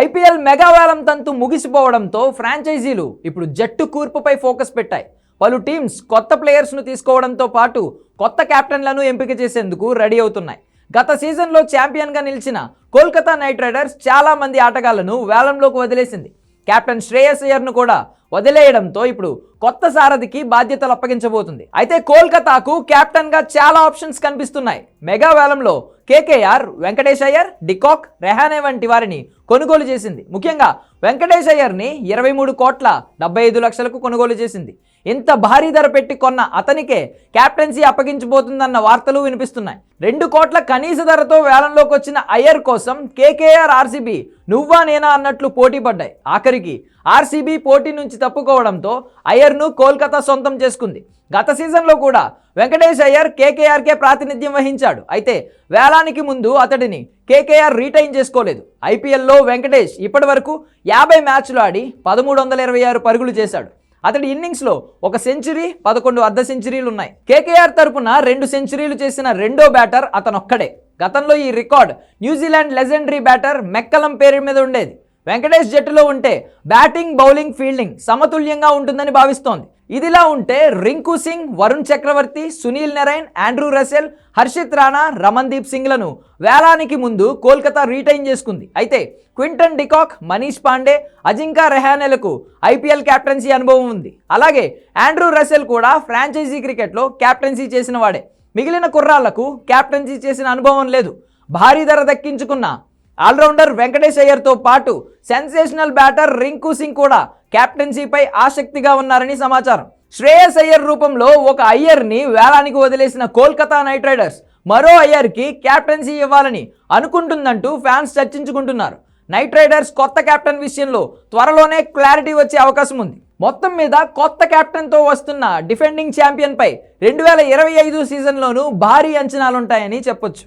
IPL మెగావేలం తంతు ముగిసిపోవడంతో ఫ్రాంచైజీలు ఇప్పుడు జట్టు కూర్పుపై ఫోకస్ పెట్టాయి. పలు టీమ్స్ కొత్త ప్లేయర్స్ను తీసుకోవడంతో పాటు కొత్త కెప్టెన్లను ఎంపిక చేసేందుకు రెడీ అవుతున్నాయి. గత సీజన్లో ఛాంపియన్గా నిలిచిన కోల్కతా నైట్ రైడర్స్ చాలామంది ఆటగాళ్ళను వేలంలోకి వదిలేసింది. కెప్టెన్ శ్రేయస్ అయ్యర్ను కూడా వదిలేయడంతో ఇప్పుడు కొత్త సారథికి బాధ్యతలు అప్పగించబోతుంది. అయితే కోల్కతాకు కెప్టెన్గా చాలా ఆప్షన్స్ కనిపిస్తున్నాయి. మెగా వేలంలో KKR Venkatesh Iyer de Kock Rahane వంటి వారిని కొనుగోలు చేసింది. ముఖ్యంగా వెంకటేష్ అయ్యర్ని ఇరవై మూడు కోట్ల డెబ్బై ఐదు లక్షలకు కొనుగోలు చేసింది. ఇంత భారీ ధర పెట్టి కొన్న అతనికే క్యాప్టెన్సీ అప్పగించబోతుందన్న వార్తలు వినిపిస్తున్నాయి. రెండు కోట్ల కనీస ధరతో వేలంలోకి వచ్చిన అయ్యర్ కోసం కేకేఆర్ ఆర్సీబీ నువ్వా నేనా అన్నట్లు పోటీ పడ్డాయి. ఆఖరికి ఆర్సీబీ పోటీ నుంచి తప్పుకోవడంతో అయ్యర్ను కోల్కతా సొంతం చేసుకుంది. గత సీజన్లో కూడా వెంకటేష్ అయ్యర్ కేకేఆర్కే ప్రాతినిధ్యం వహించాడు. అయితే వేలానికి ముందు అతడిని కేకేఆర్ రీటైన్ చేసుకోలేదు. ఐపీఎల్లో వెంకటేష్ ఇప్పటి వరకు యాభై మ్యాచ్లు ఆడి పదమూడు వందల ఇరవై ఆరు పరుగులు చేశాడు. అతడి ఇన్నింగ్స్లో ఒక సెంచరీ పదకొండు అర్ధ సెంచరీలు ఉన్నాయి. కేకేఆర్ తరపున రెండు సెంచరీలు చేసిన రెండో బ్యాటర్ అతనొక్కడే. గతంలో ఈ record New Zealand legendary batter McCullum పేరు మీద ఉండేది. వెంకటేష్ జట్టులో ఉంటే బ్యాటింగ్ బౌలింగ్ ఫీల్డింగ్ సమతుల్యంగా ఉంటుందని భావిస్తోంది. ఇదిలా ఉంటే Rinku Singh Varun Chakravarthy Sunil Narine Andre Russell Harshit Rana Ramandeep సింగ్లను వేలానికి ముందు కోల్కతా రీటైన్ చేసుకుంది. అయితే Quinton de Kock Manish Pandey Ajinkya రెహానెలకు IPL captaincy అనుభవం ఉంది. అలాగే ఆండ్రూ రసెల్ కూడా ఫ్రాంచైజీ క్రికెట్లో క్యాప్టెన్సీ చేసిన వాడే. మిగిలిన కుర్రాళ్ళకు క్యాప్టెన్సీ చేసిన అనుభవం లేదు. భారీ ధర దక్కించుకున్న ఆల్రౌండర్ వెంకటేష్ అయ్యర్తో పాటు సెన్సేషనల్ బ్యాటర్ రింకు సింగ్ కూడా కెప్టెన్సీపై ఆసక్తిగా ఉన్నారని సమాచారం. శ్రేయస్ అయ్యర్ రూపంలో ఒక అయ్యర్ని వేలానికి వదిలేసిన కోల్కతా నైట్ రైడర్స్ మరో అయ్యర్కి కెప్టెన్సీ ఇవ్వాలని అనుకుంటుందంటూ ఫ్యాన్స్ చర్చించుకుంటున్నారు. నైట్ రైడర్స్ కొత్త కెప్టెన్ విషయంలో త్వరలోనే క్లారిటీ వచ్చే అవకాశం ఉంది. మొత్తం మీద కొత్త కెప్టెన్తో వస్తున్న డిఫెండింగ్ ఛాంపియన్పై రెండు వేల ఇరవై ఐదు సీజన్లోనూ భారీ అంచనాలుంటాయని చెప్పొచ్చు.